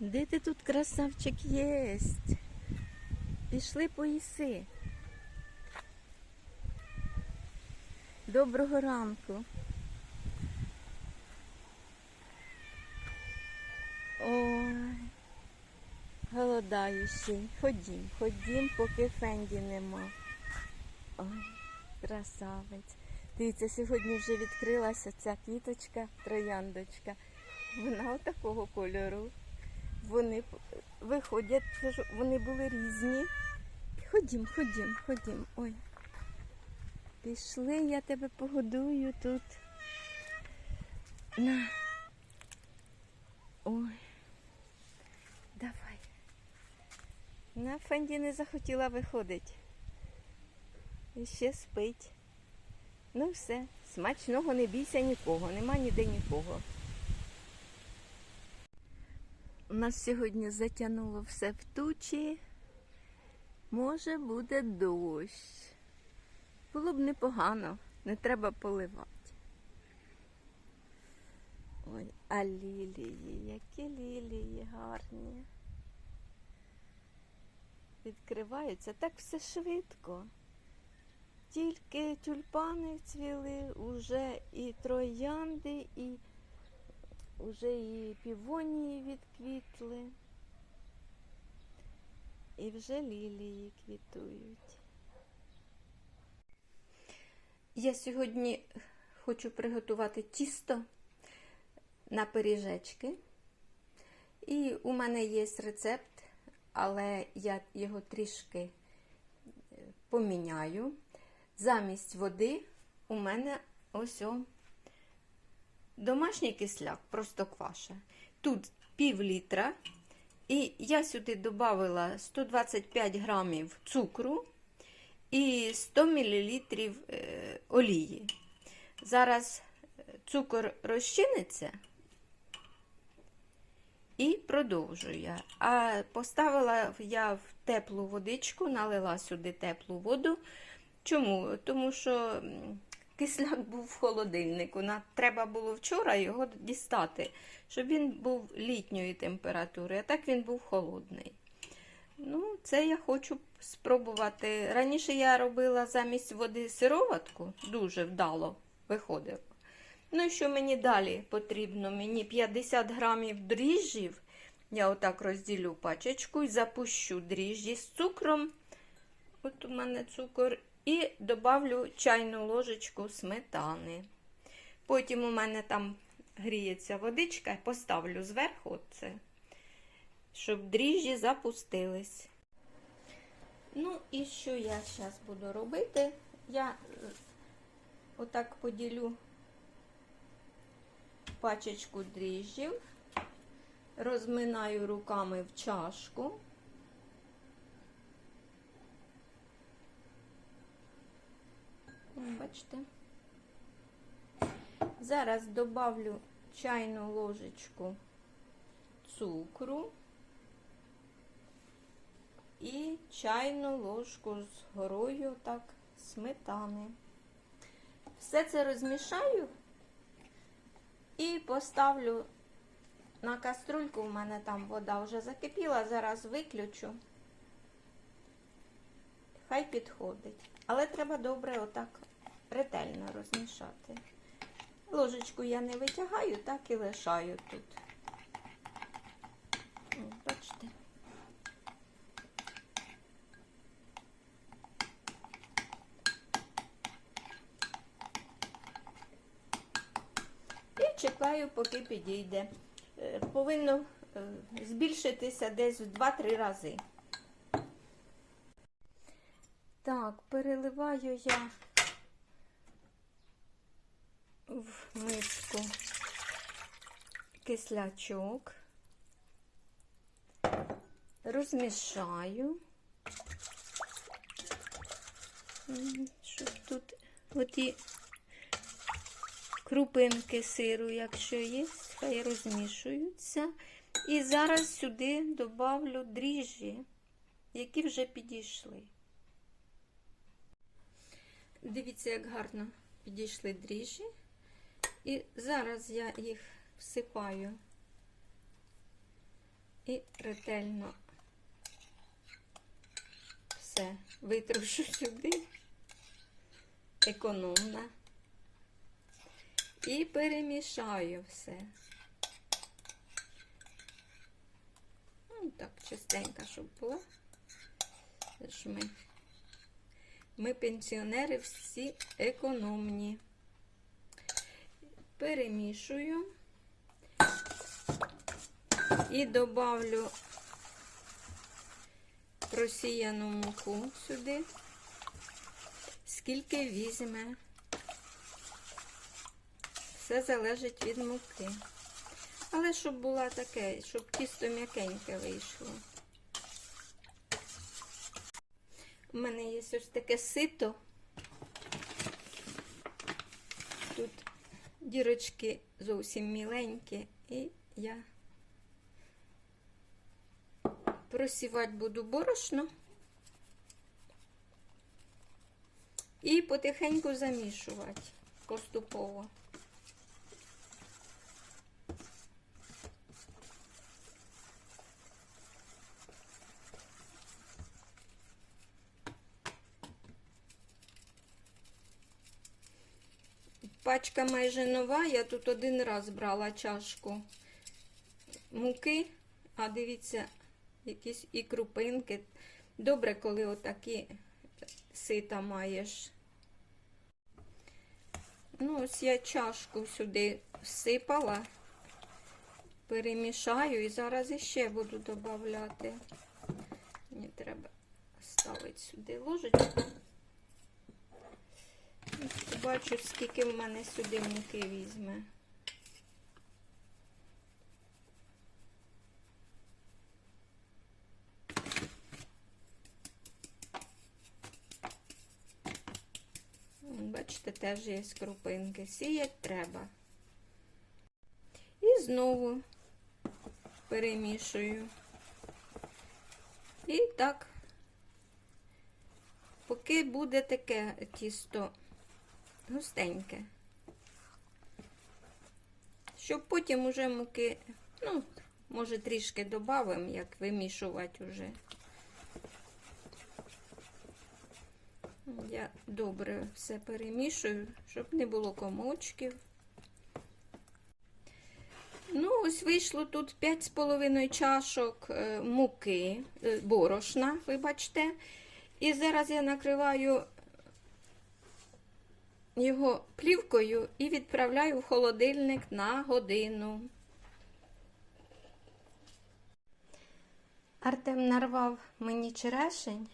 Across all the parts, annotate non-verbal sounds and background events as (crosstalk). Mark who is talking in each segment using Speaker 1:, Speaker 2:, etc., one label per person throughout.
Speaker 1: Де ти тут красавчик єсть? Пішли поїси. Доброго ранку. Ой, голодаючий. Ходім, ходім, поки Фенді нема. Ой, красавець. Дивіться, сьогодні вже відкрилася ця квіточка, трояндочка. Вона отакого кольору. Вони виходять, вони були різні. Ходім, ходім, ходім. Ой. Пішли, я тебе погодую тут. На. Ой. Давай. На Фенді не захотіла виходити. І ще спить. Ну все, смачного не бійся нікого, нема ніде нікого. У нас сьогодні затягнуло все в тучі. Може, буде дощ. Було б непогано, не треба поливати. Ой, а лілії, які лілії гарні. Відкриваються так все швидко. Тільки тюльпани цвіли, уже і троянди, і уже і півонії відквітли. І вже лілії квітують. Я сьогодні хочу приготувати тісто на пиріжечки. І у мене є рецепт, але я його трішки е, поміняю. Замість води у мене ось о домашній кисляк, просто кваша. Тут пів літра. І я сюди додала 125 грамів цукру і 100 мл олії. Зараз е, цукор розчиниться і продовжую я. А поставила я в теплу водичку, налила сюди теплу воду. Чому? Тому що кисляк був в холодильнику. На- Треба було вчора його дістати, щоб він був літньої температури, а так він був холодний. Ну, це я хочу спробувати. Раніше я робила замість води сироватку, дуже вдало виходило. Ну і що мені далі потрібно? Мені 50 грамів дріжджів. Я отак розділю пачечку і запущу дріжджі з цукром. От у мене цукор. І добавлю чайну ложечку сметани. Потім у мене там гріється водичка, поставлю зверху це, щоб дріжджі запустились. Ну, і що я зараз буду робити? Я е, отак поділю пачечку дріжджів, розминаю руками в чашку. Бачите? Зараз добавлю чайну ложечку цукру і чайну ложку з горою так сметани. Все це розмішаю і поставлю на каструльку. У мене там вода вже закипіла, зараз виключу. Хай підходить. Але треба добре отак ретельно розмішати. Ложечку я не витягаю, так і лишаю тут. Бачите. І чекаю, поки підійде. Е, Повинно е, збільшитися десь в 2-3 рази. Так, переливаю я в миску кислячок, розмішаю, щоб тут оті крупинки сиру, якщо є, хай розмішуються. І зараз сюди добавлю дріжджі, які вже підійшли. Дивіться, як гарно підійшли дріжджі. І зараз я їх всипаю і ретельно все витрушу сюди, економно. І перемішаю все. Ну, так, чистенько, щоб було. Ми, ми пенсіонери всі економні. Перемішую і добавлю просіяну муку сюди, скільки візьме. Все залежить від муки. Але щоб була таке, щоб тісто м'якеньке вийшло. У мене є ось таке сито. Тут дірочки зовсім міленькі, і я просівати буду борошно і потихеньку замішувати поступово. Пачка майже нова, я тут один раз брала чашку муки, а дивіться, якісь і крупинки. Добре, коли отакі сита маєш. Ну, ось я чашку сюди всипала, перемішаю і зараз іще буду додавати. Мені треба ставити сюди ложечку. Бачу, скільки в мене сюди муки візьме. Бачите, теж є крупинки. Сіять треба. І знову перемішую. І так, поки буде таке тісто густеньке. Щоб потім уже муки, ну, може, трішки додамо, як вимішувати вже. Я добре все перемішую, щоб не було комочків. Ну, ось вийшло тут 5,5 чашок е, муки, е, борошна, вибачте. І зараз я накриваю його плівкою і відправляю в холодильник на годину. Артем нарвав мені черешень,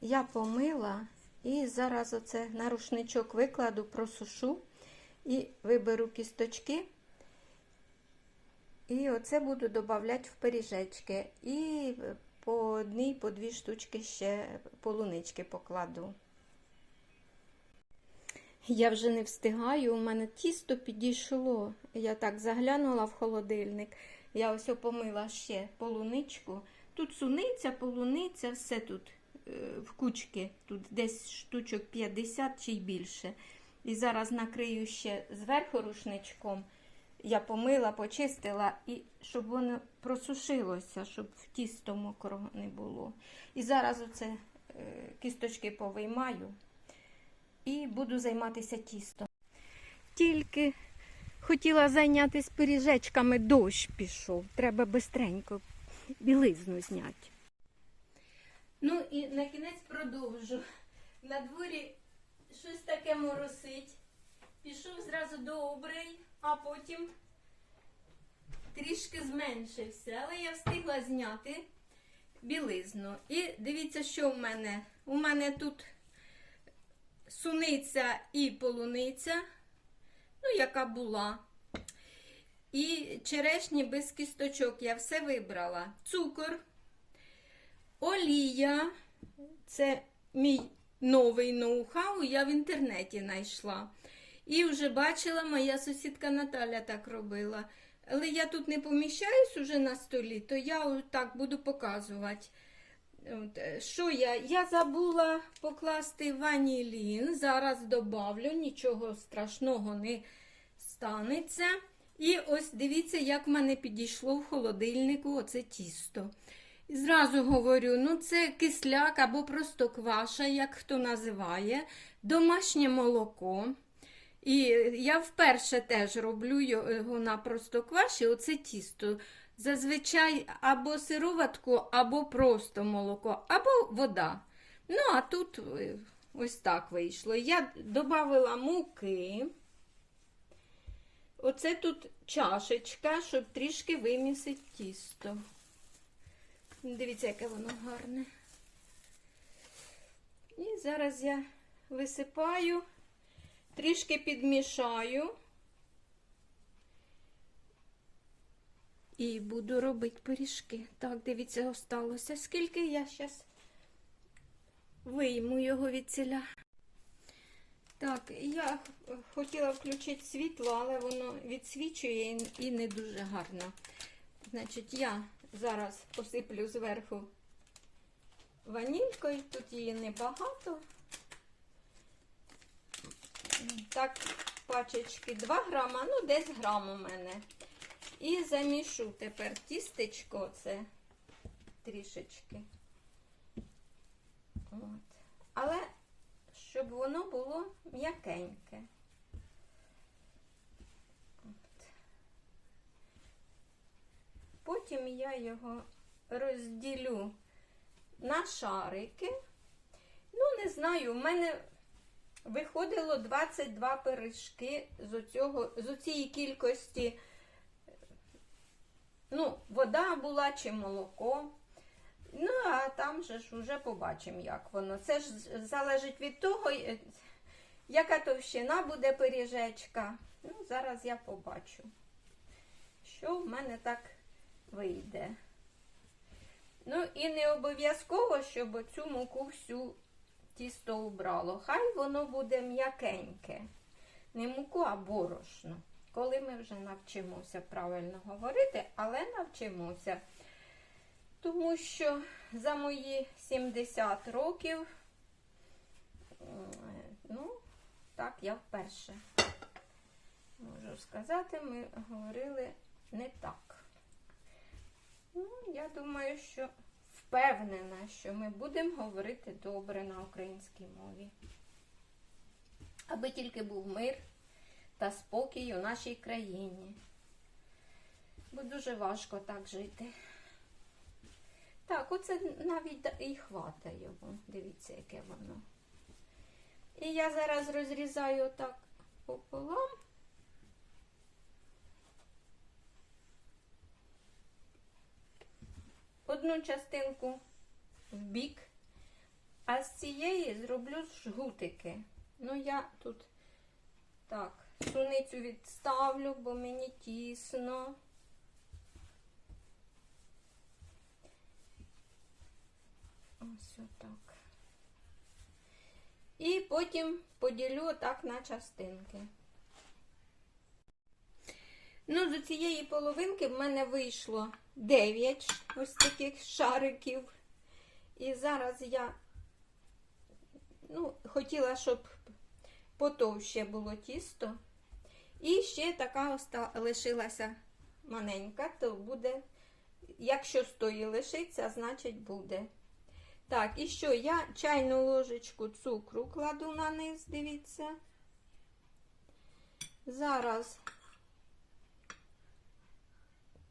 Speaker 1: я помила і зараз оце на рушничок викладу, просушу і виберу кісточки. І оце буду додавати в пиріжечки. І по одній, по дві штучки ще полунички покладу. Я вже не встигаю, у мене тісто підійшло. Я так заглянула в холодильник. Я ось помила ще полуничку. Тут суниця, полуниця, все тут е, в кучки, тут десь штучок 50 чи й більше. І зараз накрию ще зверху рушничком. Я помила, почистила, і щоб воно просушилося, щоб в тісто мокрого не було. І зараз оце е, кісточки повиймаю і буду займатися тістом. Тільки хотіла зайнятися пиріжечками, дощ пішов. Треба бистренько білизну зняти. Ну і на кінець продовжу. На дворі щось таке моросить. Пішов зразу добрий, а потім трішки зменшився. Але я встигла зняти білизну. І дивіться, що в мене. У мене тут суниця і полуниця, ну, яка була. І черешні без кісточок я все вибрала. Цукор, олія, це мій новий ноу-хау, я в інтернеті знайшла. І вже бачила, моя сусідка Наталя так робила. Але я тут не поміщаюсь уже на столі, то я так буду показувати. Е, Що я? Я забула покласти ванілін. Зараз добавлю, нічого страшного не станеться. І ось дивіться, як в мене підійшло в холодильнику оце тісто. І зразу говорю, ну це кисляк або просто кваша, як хто називає, домашнє молоко. І я вперше теж роблю його на простокваші, оце тісто. Зазвичай або сироватку, або просто молоко, або вода. Ну, а тут е, ось так вийшло. Я додала муки. Оце тут чашечка, щоб трішки вимісити тісто. Дивіться, яке воно гарне. І зараз я висипаю, трішки підмішаю. І буду робити пиріжки. Так, дивіться, осталося. Скільки я зараз вийму його від ціля. Так, я хотіла включити світло, але воно відсвічує і- не дуже гарно. Значить, я зараз посиплю зверху ванількою, тут її небагато. Так, пачечки 2 грама, ну десь грам у мене. І замішу тепер тістечко це трішечки. От. Але щоб воно було м'якеньке. От. Потім я його розділю на шарики. Ну, не знаю, в мене виходило 22 пиріжки з, оцього, з цієї кількості. Ну, вода була чи молоко. Ну, а там же ж вже побачимо, як воно. Це ж залежить від того, е, яка товщина буде пиріжечка. Ну, зараз я побачу, що в мене так вийде. Ну, і не обов'язково, щоб цю муку всю тісто убрало. Хай воно буде м'якеньке. Не муку, а борошно. Коли ми вже навчимося правильно говорити, але навчимося. Тому що за мої 70 років, ну, так, я вперше можу сказати, ми говорили не так. Ну, я думаю, що впевнена, що ми будемо говорити добре на українській мові. Аби тільки був мир та спокій у нашій країні. Бо дуже важко так жити. Так, оце навіть і хватає його. Дивіться, яке воно. І я зараз розрізаю так пополам. Одну частинку в бік, а з цієї зроблю жгутики. Ну, я тут так, суницю відставлю, бо мені тісно. Ось отак. І потім поділю так на частинки. Ну, з цієї половинки в мене вийшло 9 ось таких шариків. І зараз я ну, хотіла, щоб потовще було тісто. І ще така оста лишилася маленька, то буде, якщо з тої лишиться, значить буде. Так, і що? Я чайну ложечку цукру кладу на низ, дивіться. Зараз,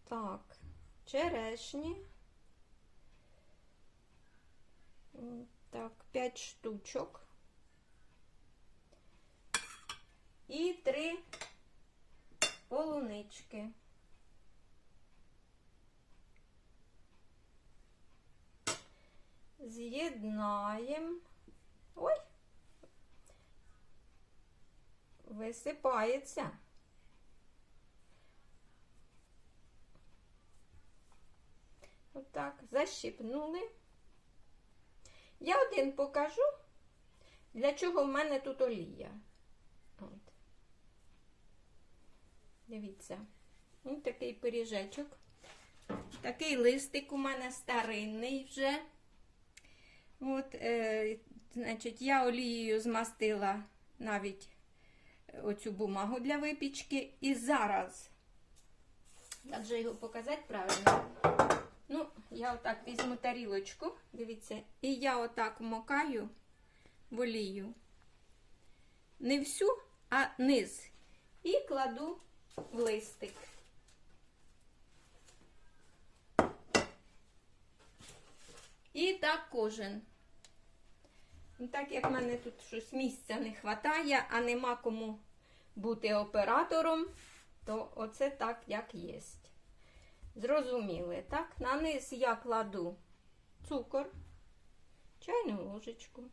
Speaker 1: так, черешні. Так, 5 штучок. І 3 полунички. З'єднаємо. Ой, висипається. Отак, защипнули. Я один покажу, для чого в мене тут олія. От. Дивіться, ось такий пиріжечок. Такий листик у мене старинний вже. От, е, значить, я олією змастила навіть оцю бумагу для випічки. І зараз Як же його показати правильно? Ну, я отак візьму тарілочку, дивіться, і я отак вмокаю в олію. Не всю, а низ. І кладу в листик. І так кожен. Так як в мене тут щось місця не вистачає, а нема кому бути оператором, то оце так, як є. Зрозуміли, так? На низ я кладу цукор, чайну ложечку.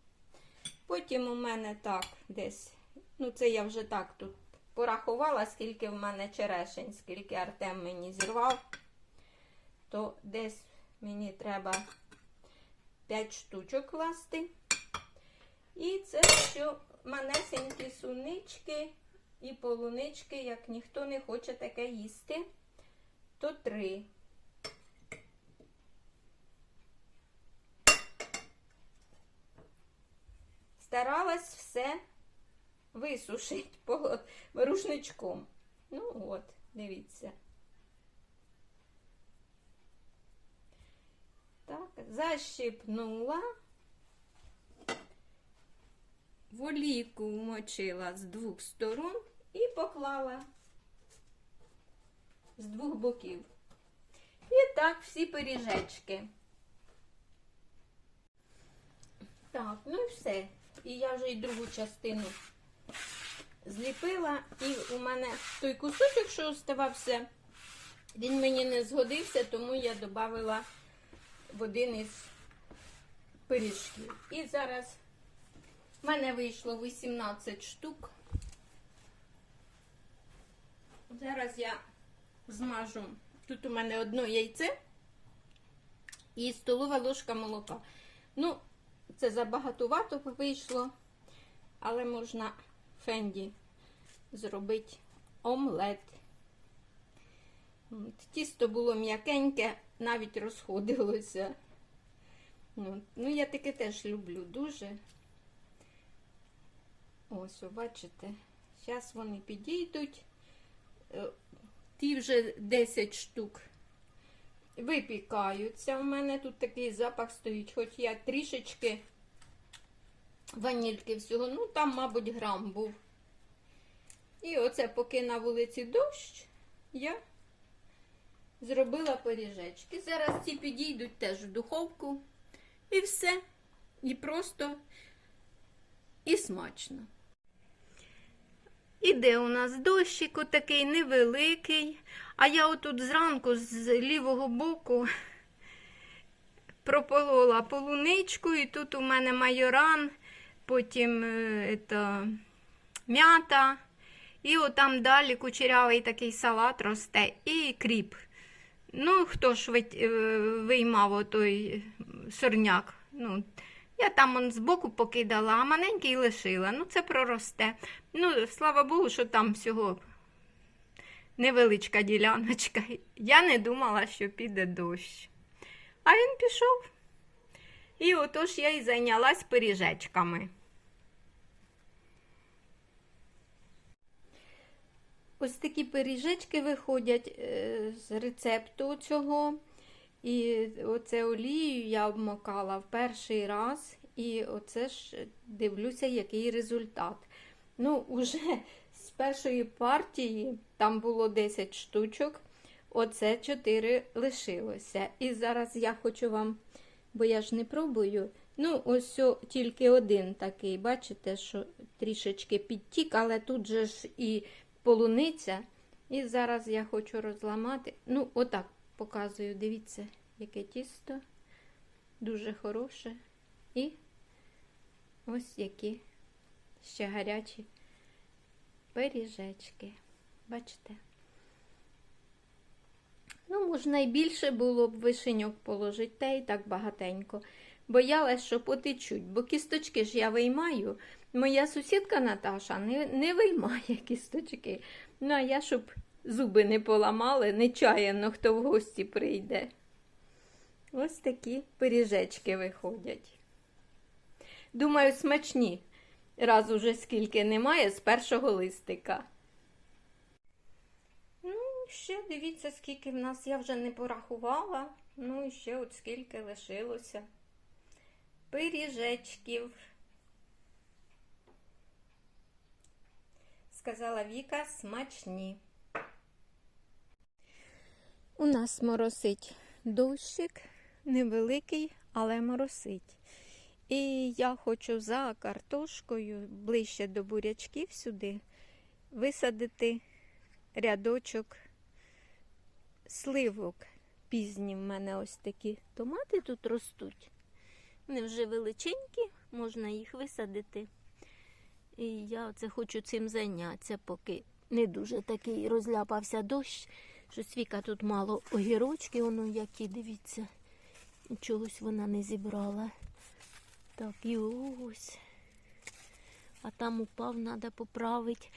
Speaker 1: Потім у мене так десь, ну це я вже так тут порахувала, скільки в мене черешень, скільки Артем мені зірвав, то десь мені треба 5 штучок класти. І це що манесенькі сунички і полунички, як ніхто не хоче таке їсти, то три. Старалась все висушити (laughs) по рушничком. Ну от, дивіться. Так, защипнула. В олійку вмочила з двох сторон і поклала з двох боків. І так всі пиріжечки. Так, ну і все. І я вже й другу частину зліпила. І у мене той кусочок, що оставався, він мені не згодився, тому я додала в один із пиріжків. І зараз в мене вийшло 18 штук. Зараз я змажу. Тут у мене одно яйце і столова ложка молока. Ну, це забагатувато вийшло, але можна фенді зробити омлет. От, Тісто було м'якеньке, навіть розходилося. От. Ну, я таке теж люблю дуже. Ось, бачите, зараз вони підійдуть. Е, Ті вже 10 штук випікаються. У мене тут такий запах стоїть, хоч я трішечки ванільки всього, ну там, мабуть, грам був. І оце, поки на вулиці дощ, я зробила пиріжечки. Зараз ці підійдуть теж в духовку. І все. І просто і смачно. Іде у нас дощик такий невеликий, а я отут зранку з лівого боку прополола полуничку, і тут у мене майоран, потім е, ето, м'ята, і отам далі кучерявий такий салат росте, і кріп. Ну, хто ж е, виймав отой сорняк? Ну, я там он збоку покидала, а маленький лишила. Ну, це проросте. Ну, слава Богу, що там всього невеличка діляночка. Я не думала, що піде дощ. А він пішов. І отож я і зайнялась пиріжечками. Ось такі пиріжечки виходять е, з рецепту цього. І оце олією я обмокала в перший раз. І оце ж дивлюся, який результат. Ну, уже з першої партії там було 10 штучок. Оце 4 лишилося. І зараз я хочу вам, бо я ж не пробую. Ну, ось тільки один такий, бачите, що трішечки підтік, але тут же ж і полуниця. І зараз я хочу розламати. Ну, отак показую, дивіться, яке тісто. Дуже хороше. І ось які ще гарячі пиріжечки. Бачите? Ну, можна і більше було б вишеньок положити, та й так багатенько. Боялась, що потечуть, бо кісточки ж я виймаю. Моя сусідка Наташа не, не виймає (laughs) кісточки. Ну, а я, щоб зуби не поламали, нечаянно хто в гості прийде. Ось такі пиріжечки виходять. Думаю, смачні. Раз уже скільки немає з першого листика. Ну, ще дивіться, скільки в нас, я вже не порахувала. Ну і ще от скільки лишилося. Пиріжечків. Сказала Віка, смачні. У нас моросить дощик, невеликий, але моросить. І я хочу за картошкою ближче до бурячків сюди висадити рядочок сливок. Пізні в мене ось такі томати тут ростуть. Вони вже величенькі, можна їх висадити. І я оце хочу цим зайнятися, поки не дуже такий розляпався дощ. Що свіка тут мало огірочки, воно які, дивіться. Чогось вона не зібрала. Так, і ось. А там упав, треба поправити.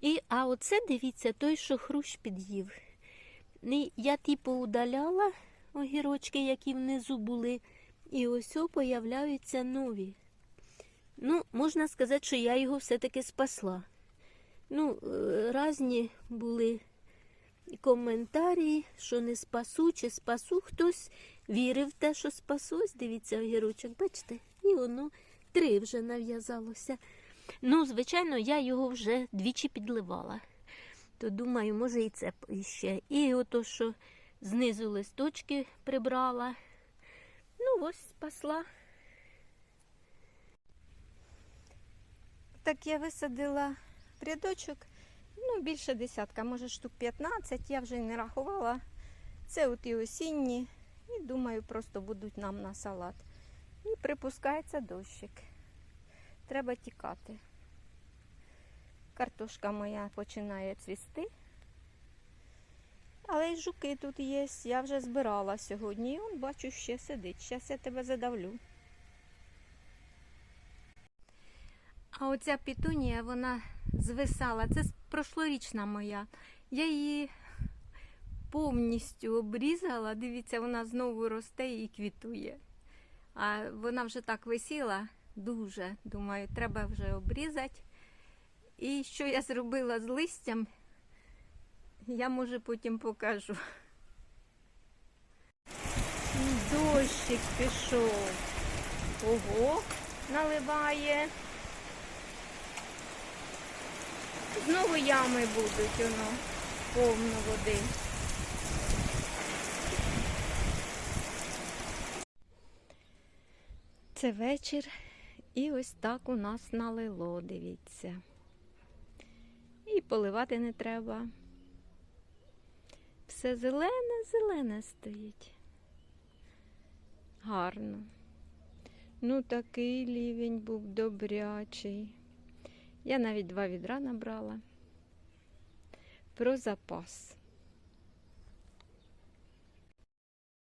Speaker 1: І, а оце, дивіться, той, що хрущ під'їв. Я типу удаляла огірочки, які внизу були. І ось появляються нові. Ну, можна сказати, що я його все-таки спасла. Ну, е, різні були коментарі, що не спасу чи спасу. Хтось вірив в те, що спасусь. Дивіться, огірочок, бачите? І воно три вже нав'язалося. Ну, звичайно, я його вже двічі підливала. То думаю, може і це ще. І ото, що знизу листочки прибрала. Ну, ось спасла. Так я висадила в рядочок, ну, більше десятка, може штук 15, я вже не рахувала. Це от і осінні, і думаю, просто будуть нам на салат. І припускається дощик. Треба тікати. Картошка моя починає цвісти. Але й жуки тут є. Я вже збирала сьогодні. І он, бачу, ще сидить. Зараз я тебе задавлю. А оця пітунія, вона звисала. Це прошлорічна моя. Я її повністю обрізала. Дивіться, вона знову росте і квітує. А вона вже так висіла дуже. Думаю, треба вже обрізати. І що я зробила з листям, я може потім покажу. Дощик пішов. Ого, наливає. Знову ями будуть, воно повно води. Це вечір, і ось так у нас налило, дивіться. І поливати не треба. Все зелене, зелене стоїть. Гарно. Ну, такий лівень був добрячий. Я навіть два відра набрала. Про запас.